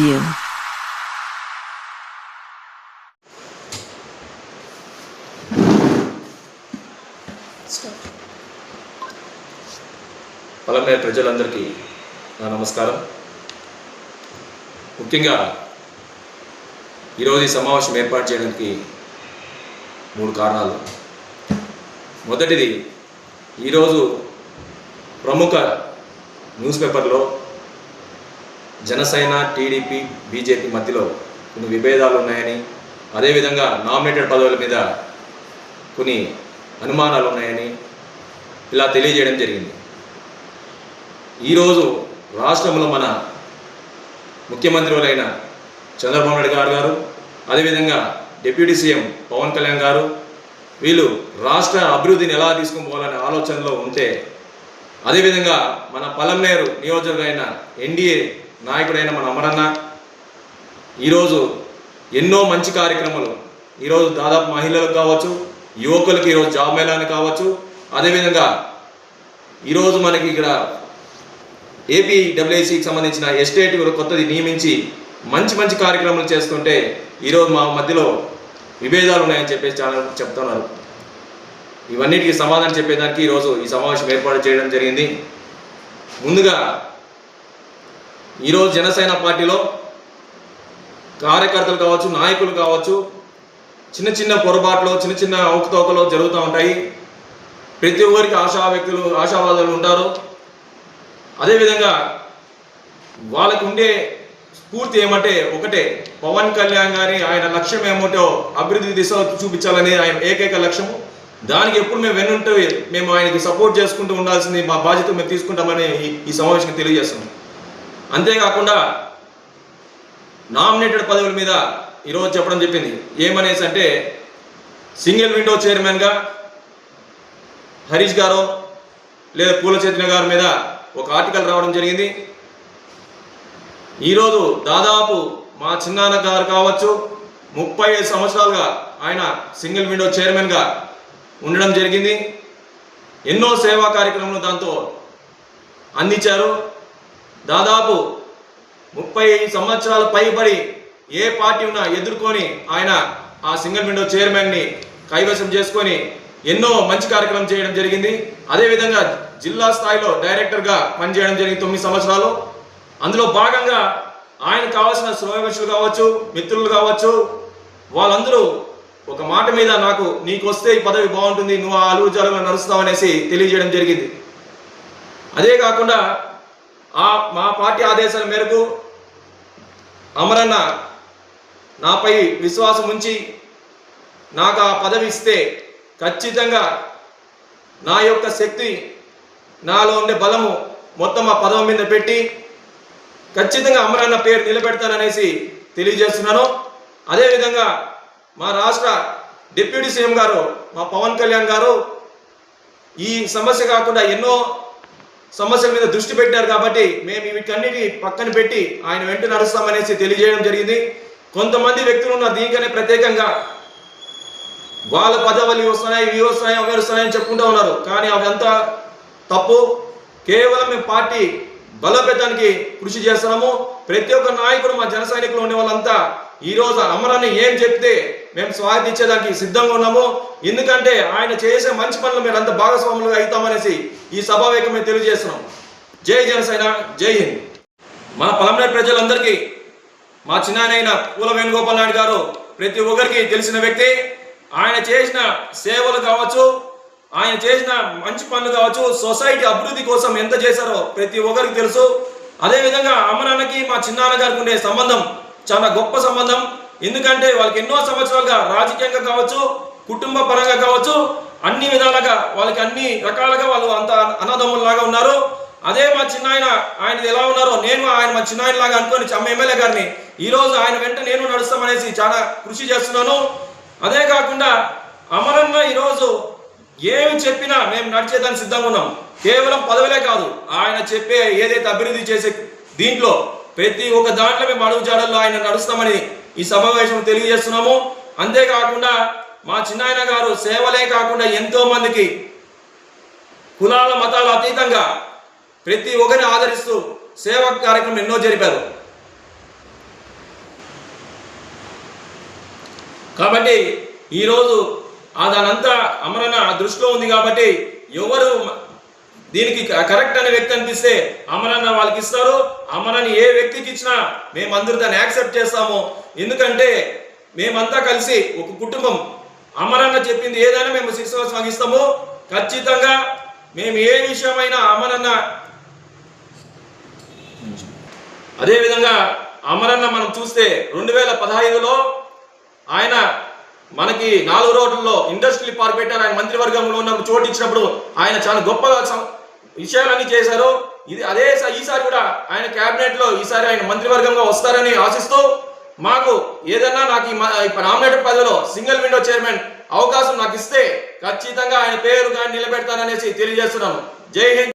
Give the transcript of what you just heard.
you. పలమే ప్రజలందరికీ నా నమస్కారం ముఖ్యంగా ఈరోజు ఈ సమావేశం ఏర్పాటు చేయడానికి మూడు కారణాలు మొదటిది ఈరోజు ప్రముఖ న్యూస్ పేపర్లో జనసేన టీడీపీ బీజేపీ మధ్యలో కొన్ని విభేదాలు ఉన్నాయని అదేవిధంగా నామినేటెడ్ పదవుల మీద కొన్ని అనుమానాలు ఉన్నాయని ఇలా తెలియజేయడం జరిగింది. ఈరోజు రాష్ట్రంలో మన ముఖ్యమంత్రులైన చంద్రబాబు నాయుడు గారు గారు అదేవిధంగా డిప్యూటీ సీఎం పవన్ కళ్యాణ్ గారు వీళ్ళు రాష్ట్ర అభివృద్ధిని ఎలా తీసుకుని పోవాలనే ఆలోచనలో ఉంటే అదేవిధంగా మన పలంనేరు నియోజకులైన ఎన్డీఏ నాయకుడైన మన అమరన్న ఈరోజు ఎన్నో మంచి కార్యక్రమాలు ఈరోజు దాదాపు మహిళలకు కావచ్చు యువకులకు ఈరోజు జాబ్ మేళాని కావచ్చు అదేవిధంగా ఈరోజు మనకి ఇక్కడ ఏపీ డబ్ల్యూసీకి సంబంధించిన ఎస్టేట్ కొత్తది నియమించి మంచి మంచి కార్యక్రమాలు చేస్తుంటే ఈరోజు మా మధ్యలో విభేదాలు ఉన్నాయని చెప్పేసి చాలా చెప్తున్నారు. ఇవన్నిటికీ సమాధానం చెప్పేదానికి ఈరోజు ఈ సమావేశం ఏర్పాటు చేయడం జరిగింది. ముందుగా ఈరోజు జనసేన పార్టీలో కార్యకర్తలు కావచ్చు నాయకులు కావచ్చు చిన్న చిన్న పొరపాట్లు చిన్న చిన్న అవకతవకలు జరుగుతూ ఉంటాయి. ప్రతి ఒక్కరికి ఆశా వ్యక్తులు ఆశావాదాలు ఉంటారు. అదేవిధంగా వాళ్ళకు ఉండే స్ఫూర్తి ఏమంటే ఒకటే పవన్ కళ్యాణ్ గారి ఆయన లక్ష్యం ఏమిటో అభివృద్ధి దిశ చూపించాలని ఆయన ఏకైక లక్ష్యము. దానికి ఎప్పుడు మేము వెన్నుంటే మేము ఆయనకి సపోర్ట్ చేసుకుంటూ ఉండాల్సింది మా బాధ్యత మేము తీసుకుంటామని ఈ- సమావేశానికి తెలియజేస్తున్నాం. అంతేకాకుండా నామినేటెడ్ పదవుల మీద ఈరోజు చెప్పడం చెప్పింది. ఏమనేసి అంటే సింగిల్ విండో చైర్మన్గా హరీష్ గారు లేదా పూల చైతన్య గారి మీద ఒక ఆర్టికల్ రావడం జరిగింది. ఈరోజు దాదాపు మా చిన్నాన్న గారు కావచ్చు ముప్పై ఐదు సంవత్సరాలుగా ఆయన సింగిల్ విండో చైర్మన్గా ఉండడం జరిగింది. ఎన్నో సేవా కార్యక్రమాలు దాంతో అందించారు. దాదాపు ముప్పై సంవత్సరాల పైబడి ఏ పార్టీ ఉన్నా ఎదుర్కొని ఆయన ఆ సింగిల్ విండో చైర్మన్ని కైవసం చేసుకొని ఎన్నో మంచి కార్యక్రమం చేయడం జరిగింది. అదేవిధంగా జిల్లా స్థాయిలో డైరెక్టర్గా పనిచేయడం జరిగింది తొమ్మిది సంవత్సరాలు. అందులో భాగంగా ఆయన కావాల్సిన శ్రోమశులు కావచ్చు మిత్రులు కావచ్చు వాళ్ళందరూ ఒక మాట మీద నాకు నీకు వస్తే ఈ పదవి బాగుంటుంది నువ్వు ఆ అలుగు నడుస్తావు అనేసి తెలియజేయడం జరిగింది. అదే కాకుండా ఆ మా పార్టీ ఆదేశాల మేరకు అమరన్న నాపై విశ్వాసం ఉంచి నాకు ఆ పదవి ఇస్తే ఖచ్చితంగా నా యొక్క శక్తి నాలో ఉండే బలము మొత్తం ఆ పదవి మీద పెట్టి ఖచ్చితంగా అమరన్న పేరు నిలబెడతాననేసి తెలియజేస్తున్నాను. అదేవిధంగా మా రాష్ట్ర డిప్యూటీ సీఎం గారు మా పవన్ కళ్యాణ్ గారు ఈ సమస్య కాకుండా ఎన్నో సమస్యల మీద దృష్టి పెట్టారు కాబట్టి మేము వీటన్నిటి పక్కన పెట్టి ఆయన వెంట నడుస్తామనేసి తెలియజేయడం జరిగింది. కొంతమంది వ్యక్తులు ఉన్నారు దీనికనే ప్రత్యేకంగా వాళ్ళ పదవులు వస్తున్నాయి ఇవి వస్తున్నాయి అవి వస్తున్నాయని చెప్పుకుంటూ ఉన్నారు. కానీ అవంతా తప్పు. కేవలం మేము పార్టీ బలోపేతానికి కృషి చేస్తున్నాము. ప్రతి ఒక్క నాయకుడు మా జన సైనికులు ఉండే వాళ్ళంతా ఈ రోజు అమరాన్ని ఏం చెప్తే మేము స్వాగతించేదానికి సిద్ధంగా ఉన్నాము. ఎందుకంటే ఆయన చేసే మంచి పనులు మీరు అంత భాగస్వాములుగా అవుతామనేసి ఈ సభావేకం మేము తెలియజేస్తున్నాం. జై జనసేన జై హింద్. మన పలమనేరు ప్రజలందరికీ మా చిన్నాయన పూల వేణుగోపాల్ నాయుడు గారు ప్రతి ఒక్కరికి తెలిసిన వ్యక్తి. ఆయన చేసిన సేవలు కావచ్చు ఆయన చేసిన మంచి పనులు కావచ్చు సొసైటీ అభివృద్ధి కోసం ఎంత చేశారో ప్రతి ఒక్కరికి తెలుసు. అదేవిధంగా అమరాన్నకి మా చిన్నాన్న గారికి ఉండే సంబంధం చాలా గొప్ప సంబంధం. ఎందుకంటే వాళ్ళకి ఎన్నో సంవత్సరాలుగా రాజకీయంగా కావచ్చు కుటుంబ పరంగా కావచ్చు అన్ని విధాలుగా వాళ్ళకి అన్ని రకాలుగా వాళ్ళు అంత అన్నదమ్ముల్లాగా ఉన్నారు. అదే మా చిన్నాయన ఆయన ఎలా ఉన్నారో నేను ఆయన మా చిన్న లాగా అనుకొని అమ్మ ఎమ్మెల్యే గారిని ఈరోజు ఆయన వెంట నేను నడుస్తామనేసి చాలా కృషి చేస్తున్నాను. అదే కాకుండా అమరన్న ఈరోజు ఏమి చెప్పినా మేము నడిచేదానికి సిద్ధంగా ఉన్నాం. కేవలం పదవులే కాదు ఆయన చెప్పే ఏదైతే అభివృద్ధి చేసే దీంట్లో ప్రతి ఒక్క దాంట్లో మేము అడుగు జాడల్లో ఆయన నడుస్తామని ఈ సమావేశం తెలియజేస్తున్నాము. అంతేకాకుండా మా చిన్నాయన గారు సేవలే కాకుండా ఎంతో మందికి కులాల మతాల అతీతంగా ప్రతి ఒక్కరిని ఆదరిస్తూ సేవ కార్యక్రమం ఎన్నో జరిపారు. కాబట్టి ఈరోజు ఆ దానంతా దృష్టిలో ఉంది కాబట్టి ఎవరు దీనికి క- కరెక్ట్ అనే వ్యక్తి అనిపిస్తే అమరన్న వాళ్ళకి ఇస్తారు. అమరని ఏ వ్యక్తికి ఇచ్చినా మేమందరూ దాన్ని యాక్సెప్ట్ చేస్తాము. ఎందుకంటే మేమంతా కలిసి ఒక కుటుంబం. అమరన్న చెప్పింది ఏదైనా మేము శిక్షణ సాగిస్తాము ఖచ్చితంగా మేము ఏ విషయమైనా అమరన్న అదేవిధంగా అమరన్న మనం చూస్తే రెండు వేల పదహైదులో ఆయన మనకి నాలుగు రోడ్లలో ఇండస్ట్రియల్ పార్క్ పెట్టారు. ఆయన మంత్రివర్గంలో ఉన్నప్పుడు చోటు ఇచ్చినప్పుడు ఆయన చాలా గొప్పగా సం- విషయాలన్నీ చేశారు. ఇది అదే ఈసారి కూడా ఆయన కేబినెట్లో ఈసారి ఆయన మంత్రివర్గంగా వస్తారని ఆశిస్తూ మాకు ఏదన్నా నాకు ఈ నామినేటెడ్ పదవిలో సింగిల్ విండో చైర్మన్ అవకాశం నాకు ఇస్తే ఖచ్చితంగా ఆయన పేరు కానీ నిలబెడతాననేసి తెలియజేస్తున్నాను. జై హింద్.